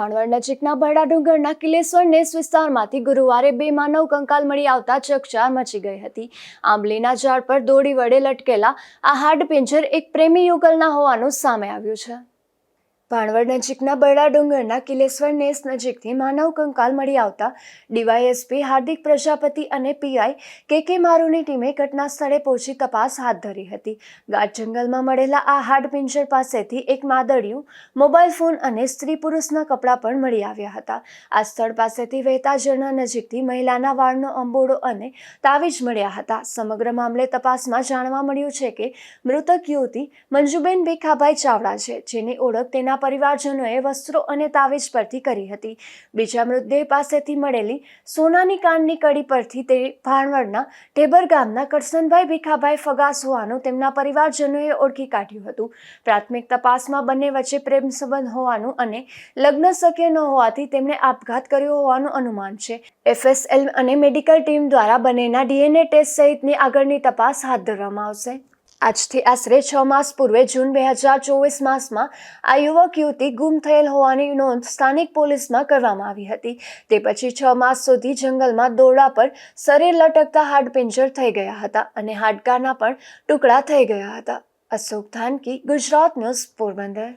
ભાણવડ નજીકના ભરડા ડુંગરના કિલેશ્વર નેસ વિસ્તારમાંથી ગુરુવારે બે માનવ કંકાલ મળી આવતા ચકચાર મચી ગઈ હતી. આંબલીના ઝાડ પર દોડી વડે લટકેલા આ હાડપિંજર એક પ્રેમી યુગલના હોવાનું સામે આવ્યું છે. ભાણવડ નજીકના બરડા ડુંગરના કિલેશ્વર નેસ નજીકથી માનવ કંકાલ મળી આવતા ડીવાયએસપી હાર્દિક પ્રજાપતિ અને પીઆઈ કે કે મારુની ટીમે ઘટના સ્થળે પહોંચી તપાસ હાથ ધરી હતી. ગાઢ જંગલમાં મળેલા આ હાડપિંજર પાસેથી એક માદળિયું મોબાઈલ ફોન અને સ્ત્રી પુરુષના કપડાં પણ મળી આવ્યા હતા. આ સ્થળ પાસેથી વહેતા ઝરણા નજીકથી મહિલાના વાળનો અંબોડો અને તાવીજ મળ્યા હતા. સમગ્ર મામલે તપાસમાં જાણવા મળ્યું છે કે મૃતક યુવતી મંજુબેન ભીખાભાઈ ચાવડા છે, જેની ઓળખ તેના પરિવારજનોએ વસ્ત્રો અને તાવીજ પરથી કરી હતી. બીજા મૃતદેહ પાસેથી મળેલી સોનાની કાનની કડી પરથી તે ભાણવડના ટેબર ગામના કરસનભાઈ ભીખાભાઈ ફગાસ હોવાનું તેમના પરિવારજનોએ ઓળખી કાઢ્યું હતું. પ્રાથમિક તપાસમાં બંને વચ્ચે પ્રેમ સંબંધ હોવાનું અને લગ્ન શક્ય ન હોવાથી તેમણે આપઘાત કર્યો હોવાનું અનુમાન છે. એફએસએલ અને મેડિકલ ટીમ દ્વારા બંનેના ડીએનએ ટેસ્ટ સહિતની આગળની તપાસ હાથ ધરવામાં આવશે. આજથી આશરે છ માસ પૂર્વે જૂન બે હજાર ચોવીસ માસમાં આ યુવક, યુવતી ગુમ થયેલ હોવાની નોંધ સ્થાનિક પોલીસમાં કરવામાં આવી હતી. તે પછી છ માસ સુધી જંગલમાં દોરડા પર શરીર લટકતા હાડપિંજર થઈ ગયા હતા અને હાડકાના પણ ટુકડા થઈ ગયા હતા. અશોક ધાનકી, ગુજરાત ન્યૂઝ પોરબંદર.